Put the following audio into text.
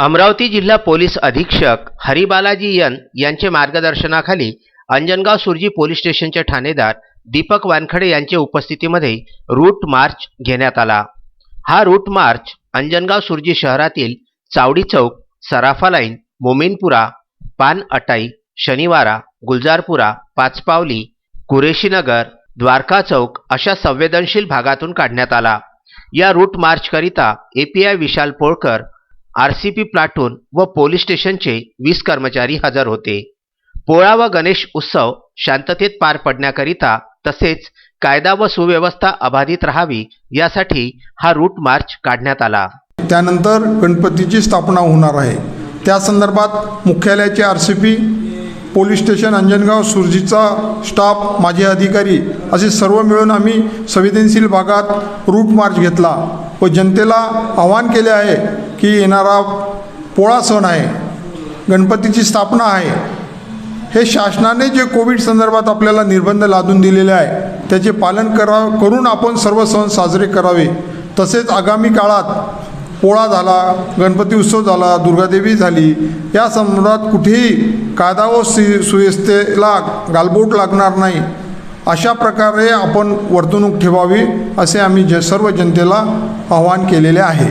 अमरावती जिल्हा पोलीस अधीक्षक हरिबालाजी यन यांच्या मार्गदर्शनाखाली अंजनगाव सुरजी पोलीस स्टेशनचे ठाणेदार दीपक वानखडे यांच्या उपस्थितीमध्ये रूट मार्च घेण्यात आला. हा रूट मार्च अंजनगाव सुरजी शहरातील चावडी चौक सराफा लाईन मोमीनपुरा पान अटाई शनिवारा गुलजारपुरा पाचपावली कुरेशीनगर द्वारका चौक अशा संवेदनशील भागातून काढण्यात आला. या route मार्चकरिता A P I Vishal Polkar R C P platoon व पोलीस स्टेशनचे वीस कर्मचारी हजर होते. पोळा व गणेश उत्सव शांततेत पार पडण्याकरिता तसेच कायदा व सुव्यवस्था अबाधित राहावी यासाठी हा रूट मार्च काढण्यात आला. त्यानंतर गणपतीची स्थापना होणार आहे. त्या संदर्भात मुख्यालयाचे R C P police station Anjangaon सुरजीचा staff माझे अधिकारी असे सर्व मिळून आम्ही संवेदनशील भागात रूट मार्च घेतला व जनतेला आवाहन केले आहे की येणारा पोळा सण आहे गणपतीची स्थापना आहे हे शासनाने जे कोविड संदर्भात आपल्याला निर्बंध लादून दिलेले आहे त्याचे पालन करा करून आपण सर्व सण साजरे करावे. तसेच आगामी काळात पोळा झाला गणपती उत्सव झाला दुर्गादेवी झाली या संदर्भात कुठेही कायदा व सु सुव्यवस्थेला गालबोट लागणार नाही. अशा प्रकारे आपण वर्तणूक ठेवावी असे आम्ही ज सर्व जनतेला आवाहन केलेले आहे.